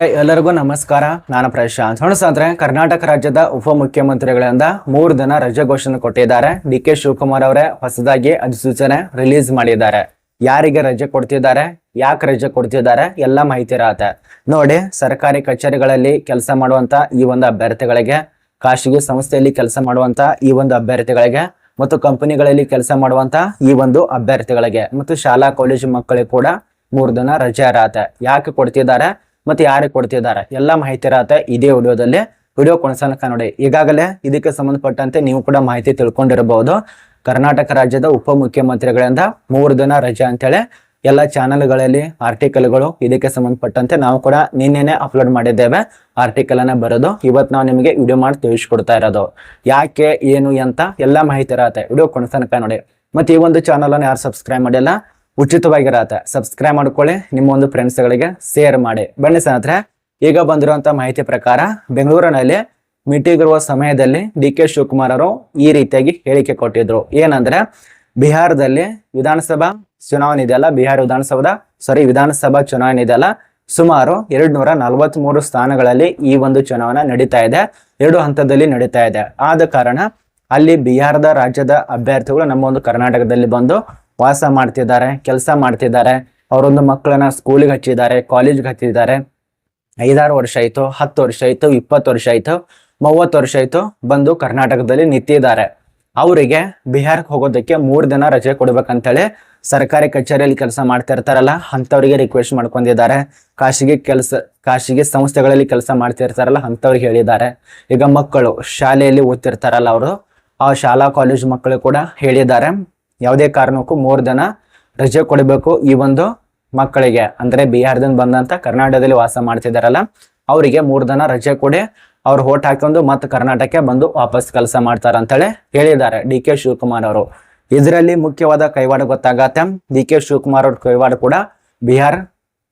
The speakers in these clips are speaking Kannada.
ಎಲ್ಲರಿಗೂ ನಮಸ್ಕಾರ. ನಾನು ಪ್ರಶಾಂತ್. ಹೊಣಸಾದ್ರೆ ಕರ್ನಾಟಕ ರಾಜ್ಯದ ಉಪಮುಖ್ಯಮಂತ್ರಿಗಳಿಂದ ಮೂರು ದಿನ ರಜೆ ಘೋಷಣೆ ಕೊಟ್ಟಿದ್ದಾರೆ. ಡಿ ಕೆ ಶಿವಕುಮಾರ್ ಅವರೇ ಹೊಸದಾಗಿ ಅಧಿಸೂಚನೆ ರಿಲೀಸ್ ಮಾಡಿದ್ದಾರೆ. ಯಾರಿಗೆ ರಜೆ ಕೊಡ್ತಿದ್ದಾರೆ, ಯಾಕೆ ರಜೆ ಕೊಡ್ತಿದ್ದಾರೆ, ಎಲ್ಲ ಮಾಹಿತಿ ಇರತ್ತೆ. ನೋಡಿ, ಸರ್ಕಾರಿ ಕಚೇರಿಗಳಲ್ಲಿ ಕೆಲಸ ಮಾಡುವಂತ ಈ ಒಂದು ಅಭ್ಯರ್ಥಿಗಳಿಗೆ, ಖಾಸಗಿ ಸಂಸ್ಥೆಯಲ್ಲಿ ಕೆಲಸ ಮಾಡುವಂತ ಈ ಒಂದು ಅಭ್ಯರ್ಥಿಗಳಿಗೆ, ಮತ್ತು ಕಂಪನಿಗಳಲ್ಲಿ ಕೆಲಸ ಮಾಡುವಂತ ಈ ಒಂದು ಅಭ್ಯರ್ಥಿಗಳಿಗೆ, ಮತ್ತು ಶಾಲಾ, ಕಾಲೇಜು ಮಕ್ಕಳಿಗೆ ಕೂಡ ಮೂರು ದಿನ ರಜೆ ಇರತ್ತೆ. ಯಾಕೆ ಕೊಡ್ತಿದ್ದಾರೆ ಮತ್ತೆ ಯಾರಿಗೆ ಕೊಡ್ತಿದ್ದಾರೆ ಎಲ್ಲ ಮಾಹಿತಿ ಇರತ್ತೆ ಇದೇ ವಿಡಿಯೋದಲ್ಲಿ. ವಿಡಿಯೋ ಕೊನೆಸನಕ ನೋಡಿ, ಈಗಾಗಲೇ ಇದಕ್ಕೆ ಸಂಬಂಧಪಟ್ಟಂತೆ ನೀವು ಕೂಡ ಮಾಹಿತಿ ತಿಳ್ಕೊಂಡಿರಬಹುದು. ಕರ್ನಾಟಕ ರಾಜ್ಯದ ಉಪಮುಖ್ಯಮಂತ್ರಿಗಳಿಂದ ಮೂರು ದಿನ ರಜೆ ಅಂತೇಳಿ ಎಲ್ಲ ಚಾನೆಲ್ಗಳಲ್ಲಿ ಆರ್ಟಿಕಲ್ಗಳು ಇದಕ್ಕೆ ಸಂಬಂಧಪಟ್ಟಂತೆ ನಾವು ಕೂಡ ನಿನ್ನೆನೆ ಅಪ್ಲೋಡ್ ಮಾಡಿದ್ದೇವೆ. ಆರ್ಟಿಕಲ್ ಅನ್ನ ಬರೋದು ಇವತ್ತು ನಾವು ನಿಮಗೆ ವಿಡಿಯೋ ಮಾಡಿ ತಿಳಿಸ್ಕೊಡ್ತಾ ಇರೋದು. ಯಾಕೆ, ಏನು ಅಂತ ಎಲ್ಲ ಮಾಹಿತಿ ಇರತ್ತೆ. ವಿಡಿಯೋ ಕೊನೆಸನಕ ನೋಡಿ. ಮತ್ತೆ ಈ ಒಂದು ಚಾನಲ್ ಅನ್ನು ಯಾರು ಸಬ್ಸ್ಕ್ರೈಬ್ ಮಾಡಿಲ್ಲ ಉಚಿತವಾಗಿರತ್ತೆ. ಸಬ್ಸ್ಕ್ರೈಬ್ ಮಾಡ್ಕೊಳ್ಳಿ, ನಿಮ್ಮ ಒಂದು ಫ್ರೆಂಡ್ಸ್ಗಳಿಗೆ ಶೇರ್ ಮಾಡಿ. ಬನ್ನಿ ಸ್ನೇಹಿತರೆ, ಈಗ ಬಂದಿರುವಂತ ಮಾಹಿತಿ ಪ್ರಕಾರ ಬೆಂಗಳೂರಿನಲ್ಲಿ ಮೀಟಿಂಗ್ ಇರುವ ಸಮಯದಲ್ಲಿ ಡಿ ಕೆ ಶಿವಕುಮಾರ್ ಅವರು ಈ ರೀತಿಯಾಗಿ ಹೇಳಿಕೆ ಕೊಟ್ಟಿದ್ರು. ಏನಂದ್ರೆ, ಬಿಹಾರದಲ್ಲಿ ವಿಧಾನಸಭಾ ಚುನಾವಣೆ ಇದೆಯಲ್ಲ ಬಿಹಾರ ವಿಧಾನಸಭಾದ ಸಾರಿ ವಿಧಾನಸಭಾ ಚುನಾವಣೆ ಇದೆಯಲ್ಲ ಸುಮಾರು ಎರಡ್ ನೂರ ನಲವತ್ಮೂರು ಸ್ಥಾನಗಳಲ್ಲಿ ಈ ಒಂದು ಚುನಾವಣೆ ನಡೀತಾ ಇದೆ. ಎರಡು ಹಂತದಲ್ಲಿ ನಡೀತಾ ಇದೆ. ಆದ ಕಾರಣ ಅಲ್ಲಿ ಬಿಹಾರದ ರಾಜ್ಯದ ಅಭ್ಯರ್ಥಿಗಳು ನಮ್ಮ ಒಂದು ಕರ್ನಾಟಕದಲ್ಲಿ ಬಂದು ವಾಸ ಮಾಡ್ತಿದ್ದಾರೆ, ಕೆಲಸ ಮಾಡ್ತಿದ್ದಾರೆ. ಅವರೊಂದು ಮಕ್ಕಳನ್ನ ಸ್ಕೂಲಿಗೆ ಹಚ್ಚಿದ್ದಾರೆ ಕಾಲೇಜ್ಗೆ ಹಚ್ಚಿದ್ದಾರೆ. ಐದಾರು ವರ್ಷ ಆಯ್ತು, ಹತ್ತು ವರ್ಷ ಆಯ್ತು, ಇಪ್ಪತ್ತು ವರ್ಷ ಆಯ್ತು, ಮೂವತ್ತು ವರ್ಷ ಆಯ್ತು ಬಂದು ಕರ್ನಾಟಕದಲ್ಲಿ ನಿಂತಿದ್ದಾರೆ. ಅವರಿಗೆ ಬಿಹಾರಕ್ಕೆ ಹೋಗೋದಕ್ಕೆ ಮೂರು ದಿನ ರಜೆ ಕೊಡ್ಬೇಕಂತೇಳಿ ಸರ್ಕಾರಿ ಕಚೇರಿಯಲ್ಲಿ ಕೆಲಸ ಮಾಡ್ತಾ ಇರ್ತಾರಲ್ಲ, ಅಂಥವ್ರಿಗೆ ರಿಕ್ವೆಸ್ಟ್ ಮಾಡ್ಕೊಂಡಿದ್ದಾರೆ. ಖಾಸಗಿ ಕೆಲಸ, ಖಾಸಗಿ ಸಂಸ್ಥೆಗಳಲ್ಲಿ ಕೆಲಸ ಮಾಡ್ತಿರ್ತಾರಲ್ಲ ಅಂಥವ್ರಿಗೆ ಹೇಳಿದ್ದಾರೆ. ಈಗ ಮಕ್ಕಳು ಶಾಲೆಯಲ್ಲಿ ಓದ್ತಿರ್ತಾರಲ್ಲ ಅವರು, ಆ ಶಾಲಾ ಕಾಲೇಜ್ ಮಕ್ಕಳು ಕೂಡ ಹೇಳಿದ್ದಾರೆ. ಯಾವುದೇ ಕಾರಣಕ್ಕೂ ಮೂರು ದಿನ ರಜೆ ಕೊಡಬೇಕು ಈ ಒಂದು ಮಕ್ಕಳಿಗೆ. ಅಂದ್ರೆ ಬಿಹಾರದಿಂದ ಬಂದಂತ ಕರ್ನಾಟಕದಲ್ಲಿ ವಾಸ ಮಾಡ್ತಿದಾರಲ್ಲ, ಅವರಿಗೆ ಮೂರು ದಿನ ರಜೆ ಕೊಡಿ, ಅವ್ರು ಓಟ್ ಹಾಕೊಂಡು ಮತ್ತೆ ಕರ್ನಾಟಕಕ್ಕೆ ಬಂದು ವಾಪಸ್ ಕೆಲಸ ಮಾಡ್ತಾರ ಅಂತೇಳಿ ಹೇಳಿದ್ದಾರೆ ಡಿ ಕೆ ಶಿವಕುಮಾರ್ ಅವರು. ಇದರಲ್ಲಿ ಮುಖ್ಯವಾದ ಕೈವಾಡ ಗೊತ್ತಾಗತ್ತೆ. ಡಿ ಕೆ ಶಿವಕುಮಾರ್ ಅವ್ರ ಕೈವಾಡ ಕೂಡ ಬಿಹಾರ್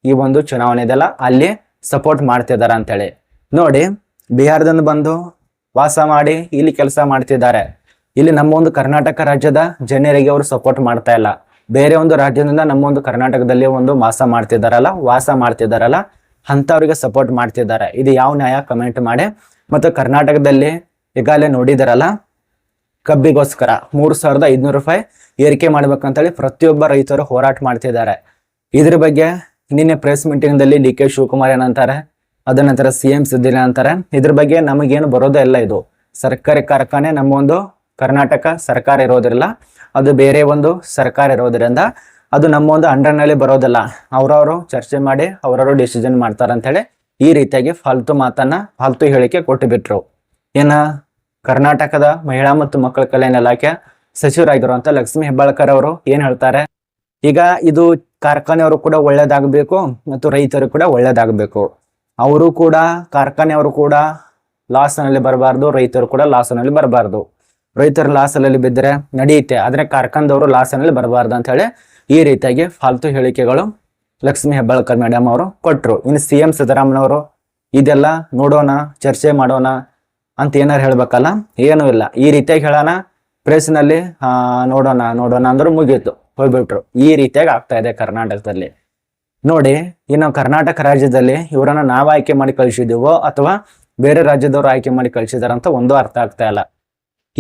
ಈ ಒಂದು ಚುನಾವಣೆ ಇದೆಲ್ಲ ಅಲ್ಲಿ ಸಪೋರ್ಟ್ ಮಾಡ್ತಿದ್ದಾರೆ ಅಂತೇಳಿ. ನೋಡಿ, ಬಿಹಾರದಿಂದ ಬಂದು ವಾಸ ಮಾಡಿ, ಇಲ್ಲಿ ಕೆಲಸ ಮಾಡ್ತಿದ್ದಾರೆ. ಇಲ್ಲಿ ನಮ್ಮ ಒಂದು ಕರ್ನಾಟಕ ರಾಜ್ಯದ ಜನರಿಗೆ ಅವರು ಸಪೋರ್ಟ್ ಮಾಡ್ತಾ ಇಲ್ಲ. ಬೇರೆ ಒಂದು ರಾಜ್ಯದಿಂದ ನಮ್ಮ ಒಂದು ಕರ್ನಾಟಕದಲ್ಲಿ ಒಂದು ವಾಸ ಮಾಡ್ತಿದ್ದಾರಲ್ಲ ವಾಸ ಮಾಡ್ತಿದ್ದಾರಲ್ಲ ಅಂಥವ್ರಿಗೆ ಸಪೋರ್ಟ್ ಮಾಡ್ತಿದ್ದಾರೆ. ಇದು ಯಾವ ನ್ಯಾಯ? ಕಮೆಂಟ್ ಮಾಡಿ. ಮತ್ತು ಕರ್ನಾಟಕದಲ್ಲಿ ಈಗಾಗಲೇ ನೋಡಿದಾರಲ್ಲ, ಕಬ್ಬಿಗೋಸ್ಕರ ಮೂರು ಸಾವಿರದ ಐದುನೂರು ರೂಪಾಯಿ ಏರಿಕೆ ಮಾಡ್ಬೇಕಂತೇಳಿ ಪ್ರತಿಯೊಬ್ಬ ರೈತರು ಹೋರಾಟ ಮಾಡ್ತಿದ್ದಾರೆ. ಇದ್ರ ಬಗ್ಗೆ ನಿನ್ನೆ ಪ್ರೆಸ್ ಮೀಟಿಂಗ್ದಲ್ಲಿ ಡಿ ಕೆ ಶಿವಕುಮಾರ್ ಏನಂತಾರೆ ಅದ ನಂತರ ಸಿ ಎಂ ಸಿದ್ದಿನ ಅಂತಾರೆ ಇದ್ರ ಬಗ್ಗೆ ನಮಗೇನು ಬರೋದೇ ಇಲ್ಲ ಇದು. ಸರ್ಕಾರಿ ಕಾರ್ಖಾನೆ ನಮ್ಮ ಒಂದು ಕರ್ನಾಟಕ ಸರ್ಕಾರ ಇರೋದಿಲ್ಲ ಅದು ಬೇರೆ ಒಂದು ಸರ್ಕಾರ ಇರೋದ್ರಿಂದ ಅದು ನಮ್ಮ ಒಂದು ಅಂಡರ್ನಲ್ಲಿ ಬರೋದಿಲ್ಲ. ಅವರವರು ಚರ್ಚೆ ಮಾಡಿ ಅವರವರು ಡಿಸಿಷನ್ ಮಾಡ್ತಾರೆ ಅಂತೇಳಿ ಈ ರೀತಿಯಾಗಿ ಫಾಲ್ತು ಮಾತನ್ನ, ಫಾಲ್ತು ಹೇಳಿಕೆ ಕೊಟ್ಟು ಬಿಟ್ರು. ಏನ ಕರ್ನಾಟಕದ ಮಹಿಳಾ ಮತ್ತು ಮಕ್ಕಳ ಕಲ್ಯಾಣ ಇಲಾಖೆ ಸಚಿವರಾಗಿರುವಂತ ಲಕ್ಷ್ಮೀ ಹೆಬ್ಬಾಳ್ಕರ್ ಅವರು ಏನ್ ಹೇಳ್ತಾರೆ? ಈಗ ಇದು ಕಾರ್ಖಾನೆಯವರು ಕೂಡ ಒಳ್ಳೇದಾಗಬೇಕು ಮತ್ತು ರೈತರು ಕೂಡ ಒಳ್ಳೇದಾಗಬೇಕು. ಅವರು ಕೂಡ ಕಾರ್ಖಾನೆಯವರು ಕೂಡ ಲಾಸ್ನಲ್ಲಿ ಬರಬಾರ್ದು, ರೈತರು ಕೂಡ ಲಾಸ್ನಲ್ಲಿ ಬರಬಾರ್ದು. ರೈತರು ಲಾಸಲ್ಲಿ ಬಿದ್ದರೆ ನಡೆಯುತ್ತೆ. ಆದರೆ ಕಾರ್ಖಾನದವರು ಲಾಸನಲ್ಲಿ ಬರಬಾರ್ದು ಅಂತ ಹೇಳಿ ಈ ರೀತಿಯಾಗಿ ಫಾಲ್ತು ಹೇಳಿಕೆಗಳು ಲಕ್ಷ್ಮೀ ಹೆಬ್ಬಾಳ್ಕರ್ ಮೇಡಮ್ ಅವರು ಕೊಟ್ಟರು ಇನ್ನು ಸಿ ಎಂ ಸಿದ್ದರಾಮನವರು ಇದೆಲ್ಲ ನೋಡೋಣ, ಚರ್ಚೆ ಮಾಡೋಣ ಅಂತ ಏನಾರು ಹೇಳಬೇಕಲ್ಲ? ಏನೂ ಇಲ್ಲ. ಈ ರೀತಿಯಾಗಿ ಹೇಳೋಣ. ಪ್ರೆಸ್ನಲ್ಲಿ ನೋಡೋಣ ನೋಡೋಣ ಅಂದ್ರು ಮುಗೀತು. ಹೋಗ್ಬಿಟ್ರು. ಈ ರೀತಿಯಾಗಿ ಆಗ್ತಾ ಇದೆ ಕರ್ನಾಟಕದಲ್ಲಿ. ನೋಡಿ, ಇನ್ನು ಕರ್ನಾಟಕ ರಾಜ್ಯದಲ್ಲಿ ಇವರನ್ನ ನಾವು ಆಯ್ಕೆ ಮಾಡಿ ಕಳಿಸಿದೀವೋ ಅಥವಾ ಬೇರೆ ರಾಜ್ಯದವರು ಆಯ್ಕೆ ಮಾಡಿ ಕಳಿಸಿದಾರಂತ ಒಂದು ಅರ್ಥ ಆಗ್ತಾ ಇಲ್ಲ.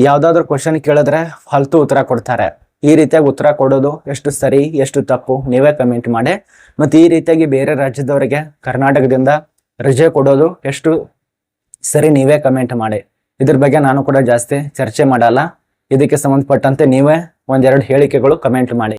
ಯಾವ್ದಾದ್ರು ಕ್ವಶನ್ ಕೇಳಿದ್ರೆ ಫಲ್ತು ಉತ್ತರ ಕೊಡ್ತಾರೆ. ಈ ರೀತಿಯಾಗಿ ಉತ್ತರ ಕೊಡೋದು ಎಷ್ಟು ಸರಿ, ಎಷ್ಟು ತಪ್ಪು, ನೀವೇ ಕಮೆಂಟ್ ಮಾಡಿ. ಮತ್ತೆ ಈ ರೀತಿಯಾಗಿ ಬೇರೆ ರಾಜ್ಯದವರಿಗೆ, ಕರ್ನಾಟಕದಿಂದ ರಜೆ ಕೊಡೋದು ಎಷ್ಟು ಸರಿ, ನೀವೇ ಕಮೆಂಟ್ ಮಾಡಿ. ಇದ್ರ ಬಗ್ಗೆ ನಾನು ಕೂಡ ಜಾಸ್ತಿ ಚರ್ಚೆ ಮಾಡಲ್ಲ. ಇದಕ್ಕೆ ಸಂಬಂಧಪಟ್ಟಂತೆ ನೀವೇ ಒಂದೆರಡು ಹೇಳಿಕೆಗಳು ಕಮೆಂಟ್ ಮಾಡಿ.